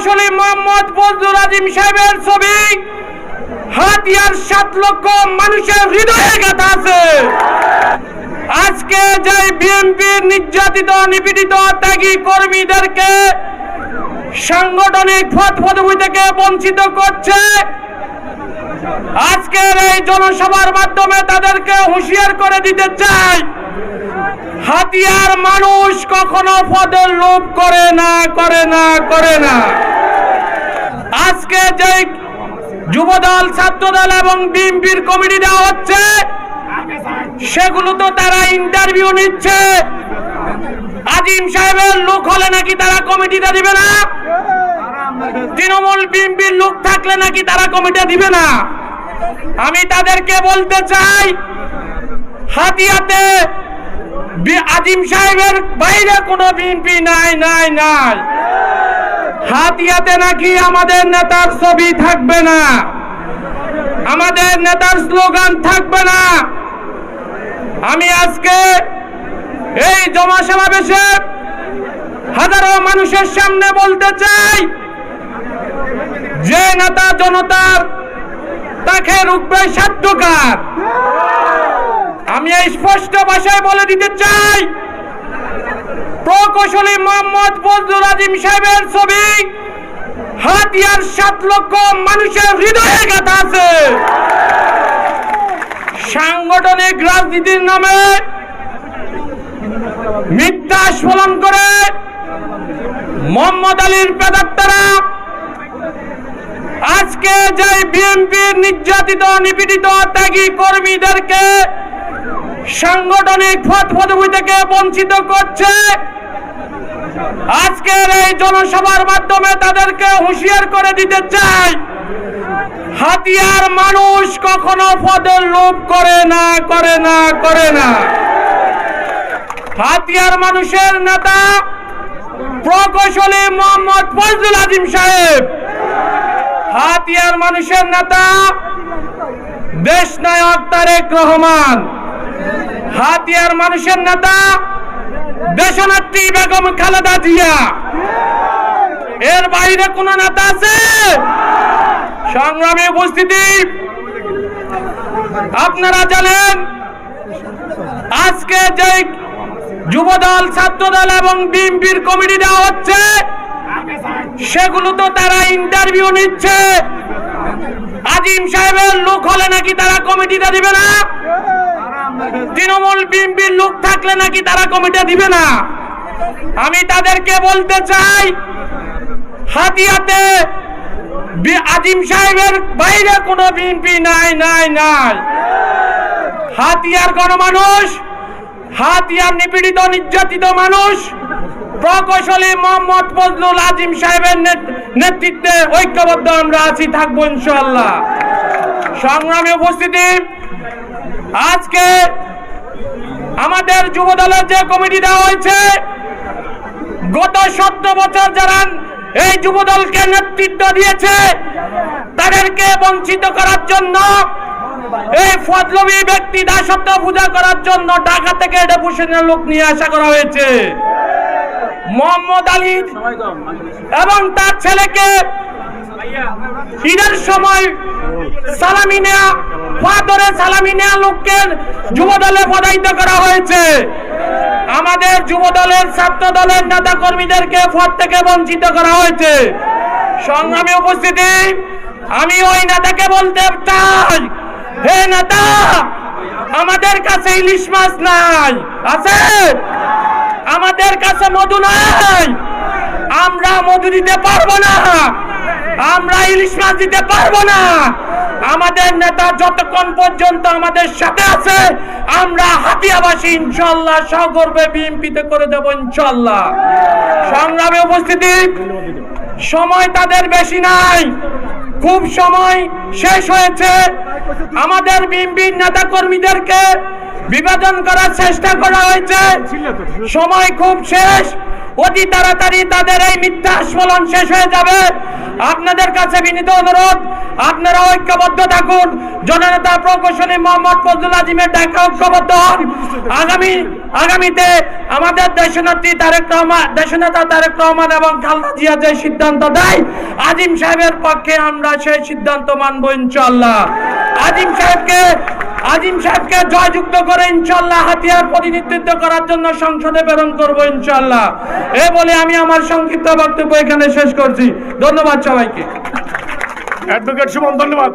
প্রকৌশলী মোহাম্মদ ফজলুল আজিম সাহেবের ছবি। হাতিয়ার সাত লক্ষ মানুষের হৃদয়ে গাথা আছে। আজকে যে বিএনপির নির্যাতিত, নিপীড়িত, ত্যাগী কর্মীদেরকে সাংগঠনিক পদ পদবি থেকে বঞ্চিত করছে, আজকের এই জনসভার মাধ্যমে তাদেরকে হুঁশিয়ার করে দিতে চাই। হাতিয়ার মানুষ কখনো পদের লোভ করে না করে না করে না। আজকে যে যুবদল, ছাত্রদল এবং বিএনপির কমিটি দেওয়া হচ্ছে, সেগুলো তো তারা ইন্টারভিউ নিচ্ছে। আজিম সাহেবের লোক হলে নাকি তারা কমিটিটা দিবে না? তৃণমূল বিএনপির লোক থাকলে নাকি তারা কমিটি দিবে না? আমি তাদেরকে বলতে চাই, হাতিয়াতে আজিম সাহেবের বাইরে কোনো বিএনপি নাই নাই নাই। হাতিয়াতে নাকি আমাদের নেতার ছবি থাকবে না? আমাদের নেতার স্লোগান থাকবে না। আমি আজকে এই জমা সমাবেশে হাজারো মানুষের সামনে বলতে চাই, যে নেতা জনতার তাকে রুখবে সাধ্যকার। আমি এই স্পষ্ট ভাষায় বলে দিতে চাই প্রকৌশলী মোহাম্মদ ফজলুল আজিম সাহেবের ছবি, হাতিয়ার সাত লক্ষ মানুষের হৃদয়ে গাথা আছে। সাংগঠনিক রাজনীতির নামে মিথ্যা স্মরণ করে মোহাম্মদ আলীর পেদাত্তারা। আজকে যে বিএনপির নির্যাতিত, নিপীড়িত, ত্যাগী কর্মীদেরকে সাংগঠনিক পদ পদবি থেকে বঞ্চিত করছে। আজকের এই জনসভার মাধ্যমে তাদেরকে হুঁশিয়ার করে দিতে চাই। হাতিয়ার মানুষ কখনো পদের লোভ করে না করে না করে না। হাতিয়ার মানুষের নেতা প্রকৌশলী মোহাম্মদ ফজলুল আজিম সাহেব। হাতিয়ার মানুষের নেতা দেশ নায়ক তারেক রহমান। হাতিয়ার মানুষের নেতা, দেশনেত্রী বেগম খালেদা জিয়া। এর বাইরে কোন নেতা আছে? সংগ্রামী উপস্থিতি, আপনারা জানেন, আজকে যে যুবদল, ছাত্রদল এবং বিএনপির কমিটি দেওয়া হচ্ছে সেগুলো তো তারা ইন্টারভিউ নিচ্ছে। আজিম সাহেবের লোক হলে নাকি তারা কমিটিটা দিবে না? তৃণমূল বিএনপির লোক থাকলে নাকি তারা কমিটি দিবে না? আমি তাদেরকে বলতে চাই, হাতিয়াতে আজিম সাহেবের বাইরে কোনো বিএনপি নাই নাই নাই। হাতিয়ার গণমানুষ, হাতিয়ার নিপীড়িত, নির্যাতিত মানুষ, প্রকৌশলী মোহাম্মদ ফজলুল আজিম সাহেবের নেত- নেতৃত্বে ঐক্যবদ্ধ আমরা আছি, থাকব ইনশাল্লাহ সংগ্রামী উপস্থিতি আজকে আমাদের যুব দলের যে কমিটি দেওয়া হয়েছে, গত সতেরো বছর যারা এই যুব দলকে নেতৃত্ব দিয়েছে, তাদেরকে বঞ্চিত করার জন্য, এই ফজলবি ব্যক্তি দাসত্ব পূজা করার জন্য ঢাকা থেকে ডেপুটেশনের লোক নিয়ে আসা করা হয়েছে। মোহাম্মদ আলী এবং তার ছেলেকে ঈদের সময় সালামি ফাদরে সালামি নেয়া লোককে যুব দলে পদায়িত করা হয়েছে। আমাদের যুব দলের ছাত্র দলের নেতা কর্মীদেরকে পদ থেকে বঞ্চিত করা হয়েছে। সংগ্রামী উপস্থিতি, আমি ওই নেতাকে বলতে চাই, হে নেতা, আমাদের কাছে ইলিশ মাছ নাই, আছে? আমাদের কাছে মধু নাই। আমরা মধু দিতে পারব না। আমরা ইলিশ মাছ দিতে পারব না। আমাদের নেতা যতক্ষণ পর্যন্ত আমাদের সাথে আছে, আমরা হাতিয়াবাসী ইনশাল্লাহ সগর্বে বিএনপিতে করে দেব ইনশাল্লাহ সংগ্রামে উপস্থিতি, সময় তাদের বেশি নাই। খুব সময় শেষ হয়েছে। আমাদের বিএনপির নেতা কর্মীদেরকে বিভাজন করার চেষ্টা করা হয়েছে। সময় খুব শেষ। অতি তাড়াতাড়ি তাদের এই মিথ্যা আস্ফলন শেষ হয়ে যাবে। আপনাদের কাছে বিনীত অনুরোধ, আপনারা ঐক্যবদ্ধ থাকুন। জননেতা প্রকৌশলী মোহাম্মদ ফজলুল আজিমের ডাকা ঐক্যবদ্ধ হন। আগামী, আগামীতে আমাদের দেশনেত্রী তারেক রহমান, দেশনেতা তারেক রহমান এবং খালদা জিয়া যে সিদ্ধান্ত দেয়, আজিম সাহেবের পক্ষে আমরা সেই সিদ্ধান্ত মানবো ইনশাল্লাহ আজিম সাহেবকে আজিম সাহেবকে জয়যুক্ত করে ইনশাল্লাহ হাতিয়ার প্রতিনিধিত্ব করার জন্য সংসদে প্রেরণ করব ইনশাল্লাহ এ বলে আমি আমার সংক্ষিপ্ত বক্তব্য এখানে শেষ করছি। ধন্যবাদ সবাইকে। অ্যাডভোকেট সুমন, ধন্যবাদ।